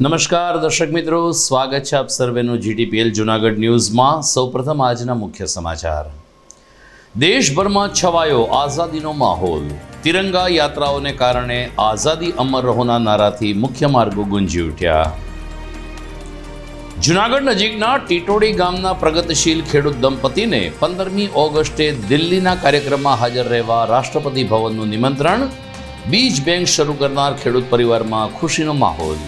નમસ્કાર, દર્શક મિત્રો. સ્વાગત છે આપ સર્વેનું જીટીપીએલ જુનાગઢ ન્યૂઝમાં. સૌપ્રથમ આજના મુખ્ય સમાચાર. દેશભરમાં છવાયો આઝાદીનો માહોલ. તિરંગા યાત્રાઓને કારણે આઝાદી અમર રહોના નારાથી મુખ્ય માર્ગો ગુંજી ઉઠ્યા. જુનાગઢ નજીકના ટીટોડી ગામના પ્રગતિશીલ ખેડૂત દંપતીને પંદરમી ઓગસ્ટે દિલ્હીના કાર્યક્રમમાં હાજર રહેવા રાષ્ટ્રપતિ ભવનનું નિમંત્રણ. બીજ બેંક શરૂ કરનાર ખેડૂત પરિવારમાં ખુશીનો માહોલ.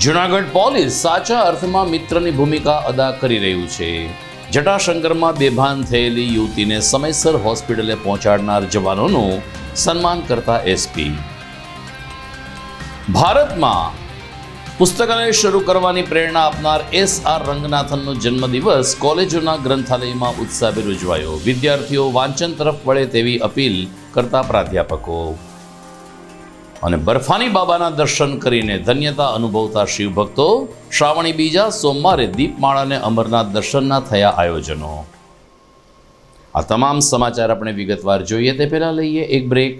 જુનાગઢ પોલીસ સાચા અર્થમાં મિત્રની ભૂમિકા અદા કરી રહ્યું છે. જટાશંકરમાં બેભાન થયેલી યુવતીને સમયસર હોસ્પિટલે પહોંચાડનાર જવાનોનું સન્માન કરતા એસપી. ભારતમાં પુસ્તકાલય શરૂ કરવાની પ્રેરણા આપનાર એસ આર રંગનાથનનો જન્મદિવસ કોલેજોના ગ્રંથાલયમાં ઉત્સાહભેર ઉજવાયો. વિદ્યાર્થીઓ વાંચન તરફ વળે તેવી અપીલ કરતા પ્રાધ્યાપકો. અને બરફાની બાબાના દર્શન કરીને ધન્યતા અનુભવતા શિવભક્તો, શ્રાવણી બીજા સોમવારે દીપમાળા અને અમરનાથ દર્શનના થયા આયોજનો. આ તમામ સમાચાર આપણે વિગતવાર જોઈએ તે પહેલા લઈએ એક બ્રેક.